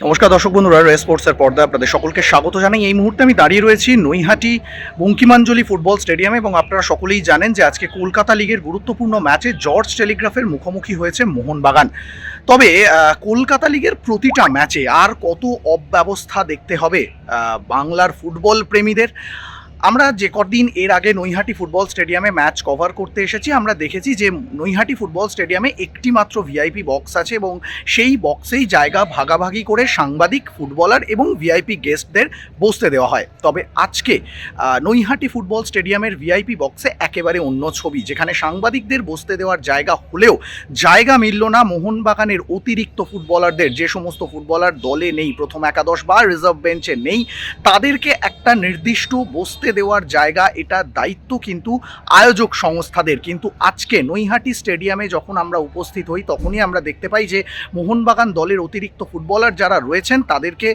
নমস্কার দর্শক বন্ধুরা, রে স্পোর্টসের পর্দায় আপনাদের সকলকে স্বাগত জানাই। এই মুহূর্তে আমি দাঁড়িয়ে রয়েছি নৈহাটি বঙ্কিমাঞ্জলি ফুটবল স্টেডিয়ামে এবং আপনারা সকলেই জানেন যে আজকে কলকাতা লিগের গুরুত্বপূর্ণ ম্যাচে জর্জ টেলিগ্রাফের মুখোমুখি হয়েছে মোহনবাগান। তবে কলকাতা লিগের প্রতিটা ম্যাচে আর কত অব্যবস্থা দেখতে হবে বাংলার ফুটবল প্রেমীদের? আমরা যে কদিন এর আগে নৈহাটি ফুটবল স্টেডিয়ামে ম্যাচ কভার করতে এসেছি, আমরা দেখেছি যে নৈহাটি ফুটবল স্টেডিয়ামে একটি মাত্র ভিআইপি বক্স আছে এবং সেই বক্সেই জায়গা ভাগাভাগি করে সাংবাদিক, ফুটবলার এবং ভিআইপি গেস্টদের বসতে দেওয়া হয়। তবে আজকে নৈহাটি ফুটবল স্টেডিয়ামের ভিআইপি বক্সে একেবারে অন্য ছবি, যেখানে সাংবাদিকদের বসতে দেওয়ার জায়গা হলেও জায়গা মিলল না মোহনবাগানের অতিরিক্ত ফুটবলারদের। যে সমস্ত ফুটবলার দলে নেই, প্রথম একাদশ বা রিজার্ভ বেঞ্চে নেই, তাদেরকে একটা নির্দিষ্ট বসতে দেওয়ার জায়গা, এটা দায়িত্ব কিন্তু আয়োজক সংস্থাদের। কিন্তু আজকে নৈহাটি স্টেডিয়ামে যখন আমরা উপস্থিত হই, তখনই আমরা দেখতে পাই যে মোহনবাগান দলের অতিরিক্ত ফুটবলার যারা রয়েছেন, তাদেরকে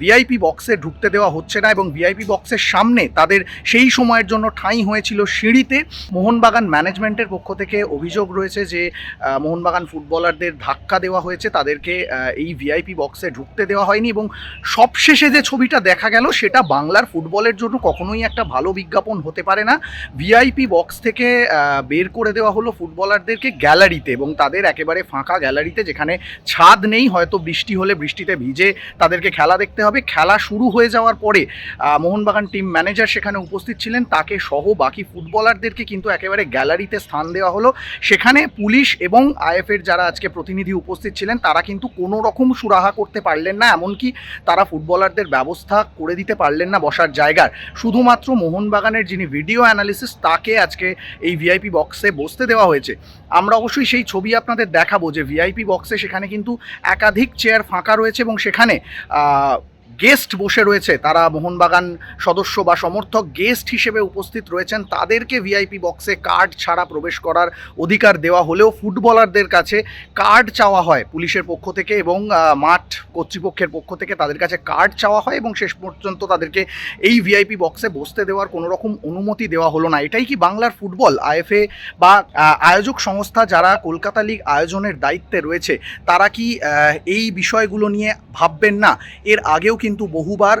ভিআইপি বক্সে ঢুকতে দেওয়া হচ্ছে না এবং ভিআইপি বক্সের সামনে তাদের সেই সময়ের জন্য ঠাঁই হয়েছিল সিঁড়িতে। মোহনবাগান ম্যানেজমেন্টের পক্ষ থেকে অভিযোগ রয়েছে যে মোহনবাগান ফুটবলারদের ধাক্কা দেওয়া হয়েছে, তাদেরকে এই ভিআইপি বক্সে ঢুকতে দেওয়া হয়নি এবং সবশেষে যে ছবিটা দেখা গেল, সেটা বাংলার ফুটবলের জন্য কখনোই একটা ভালো বিজ্ঞাপন হতে পারে না। ভিআইপি বক্স থেকে বের করে দেওয়া হলো ফুটবলারদেরকে গ্যালারিতে এবং তাদের একেবারে ফাঁকা গ্যালারিতে যেখানে ছাদ নেই, হয়তো বৃষ্টি হলে বৃষ্টিতে ভিজে তাদেরকে খেলা দেখতে হবে। খেলা শুরু হয়ে যাওয়ার পরে মোহনবাগান টিম ম্যানেজার সেখানে উপস্থিত ছিলেন। তাকে সহ বাকি ফুটবলারদেরকে কিন্তু একেবারে গ্যালারিতে স্থান দেওয়া হলো। সেখানে পুলিশ এবং আইএফের যারা আজকে প্রতিনিধি উপস্থিত ছিলেন, তারা কিন্তু কোনো রকম সুরাহা করতে পারলেন না। এমনকি তারা ফুটবলারদের ব্যবস্থা করে দিতে পারলেন না বসার জায়গার। শুধুমাত্র মোহনবাগানের যিনি ভিডিও অ্যানালিসিস তাকে আজকে এই ভিআইপি বক্সে বসতে দেওয়া হয়েছে। আমরা অবশ্যই সেই ছবি আপনাদের দেখাবো যে ভিআইপি বক্সে সেখানে কিন্তু একাধিক চেয়ার ফাঁকা রয়েছে এবং সেখানে গেস্ট বসে রয়েছে। তারা মোহনবাগান সদস্য বা সমর্থক গেস্ট হিসেবে উপস্থিত রয়েছেন। তাদেরকে ভিআইপি বক্সে কার্ড ছাড়া প্রবেশ করার অধিকার দেওয়া হলেও ফুটবলারদের কাছে কার্ড চাওয়া হয় পুলিশের পক্ষ থেকে এবং মাঠ কর্তৃপক্ষের পক্ষ থেকে তাদের কাছে কার্ড চাওয়া হয় এবং শেষ পর্যন্ত তাদেরকে এই ভিআইপি বক্সে বসতে দেওয়ার কোনো রকম অনুমতি দেওয়া হলো না। এটাই কি বাংলার ফুটবল? আইএফএ বা আয়োজক সংস্থা যারা কলকাতা লিগ আয়োজনের দায়িত্বে রয়েছে, তারা কি এই বিষয়গুলো নিয়ে ভাববেন না? এর আগেও কিন্তু বহুবার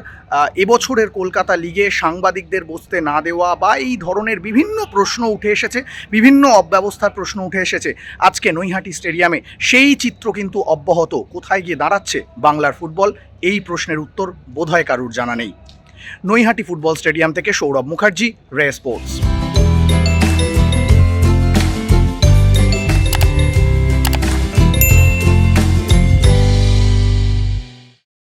এবছরের কলকাতা লিগে সাংবাদিকদের বসতে না দেওয়া বা এই ধরনের বিভিন্ন প্রশ্ন উঠে এসেছে, বিভিন্ন অব্যবস্থার প্রশ্ন উঠে এসেছে আজকে নৈহাটি স্টেডিয়ামে। সেই চিত্র কিন্তু অব্যাহত। কোথায় গিয়ে দাঁড়াচ্ছে বাংলার ফুটবল? এই প্রশ্নের উত্তর বোধহয় কারুর জানা নেই। নৈহাটি ফুটবল স্টেডিয়াম থেকে সৌরভ মুখার্জি, রে স্পোর্টস।